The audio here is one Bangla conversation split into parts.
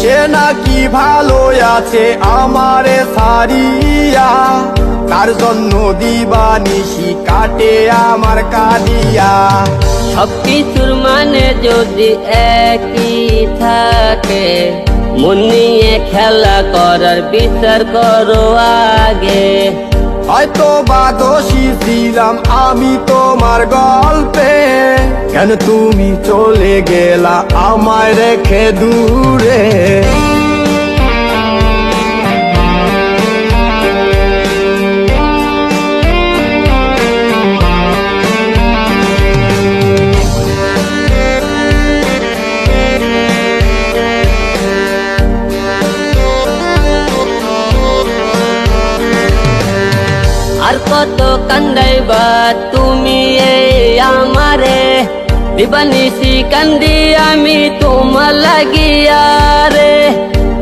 সে নাকি ভালো আছে আমারে সারিয়া তার জন্য দিবানিশি কাটে আমার কাদিয়া। সব কিছুর মানে যদি একই থাকে মন নিয়ে খেলা করার বিচার করো আগে। হয়তো বা দোষী ছিলাম আমি তোমার গল্পে কেন তুমি চলে গেলা? আমায় রেখে দূরে। আর কত কান্দাইবা তুমি এই আমারে দিবানিসি কান্দি আমি তোমার লাগিয়া রে।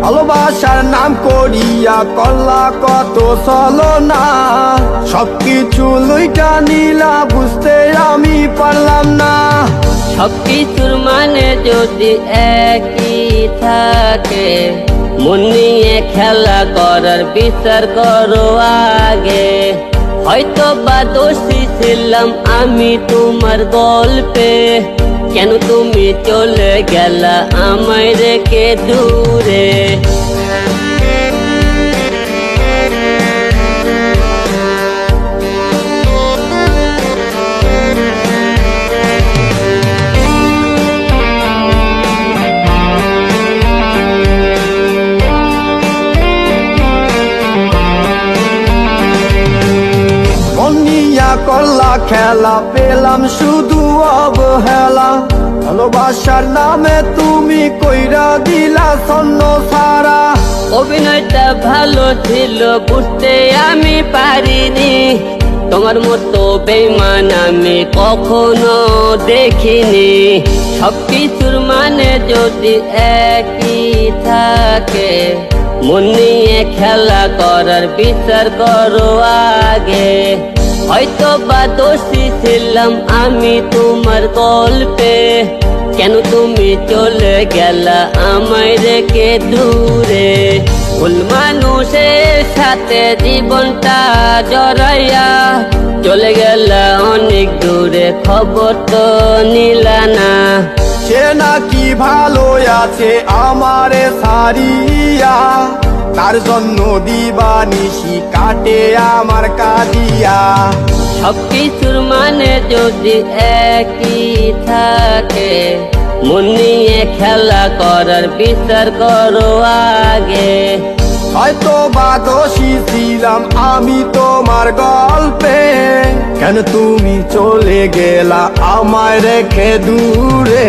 ভালোবাসার নাম করিয়া কল্লা কত চলো না সবকিছু লইটা নিলা বুঝতে আমি পারলাম না। সব কিছুর মানে যদি একই থাকে মন নিয়ে খেলা করার বিচার করো আগে। হয়তো বা দোষী ছিলাম আমি তোমার গল্পে। কেন তুমি চলে গেলা আমায় রেখে দূরে? করলা খেলা পেলাম, শুধু অবহেলা। ভালোবাসার নামে তুমি কইরা দিলা সন্ন সারা। অভিনয়টা ভালো ছিল, বুঝতে আমি পারিনি। তোমার মতো বেমান আমি কখনো দেখিনি। সব কিছুর মানে যদি একই থাকে, মন নিয়ে খেলা করার বিচার করো আগে। হয়তো বা দোষী ছিলাম আমি তোমার গল্পে। কেন তুমি চলে গেলা আমায় রেখে দূরে? ভুল মানুষের সাথে জীবনটা জড়াইয়া চলে গেলা অনেক দূরে, খবর তো নিলা না। সে নাকি ভালো আছে আমারে সারিয়া তার জন্য দিবানিশি কাটে আমার কাদিয়া। সব কিছুর মানে যদি একই থাকে মন নিয়ে খেলা করার বিচার করো আগে। হয়তো বা দোষী ছিলাম আমি তোমার গল্পে কেন তুমি চলে গেলা আমায় রেখে দূরে?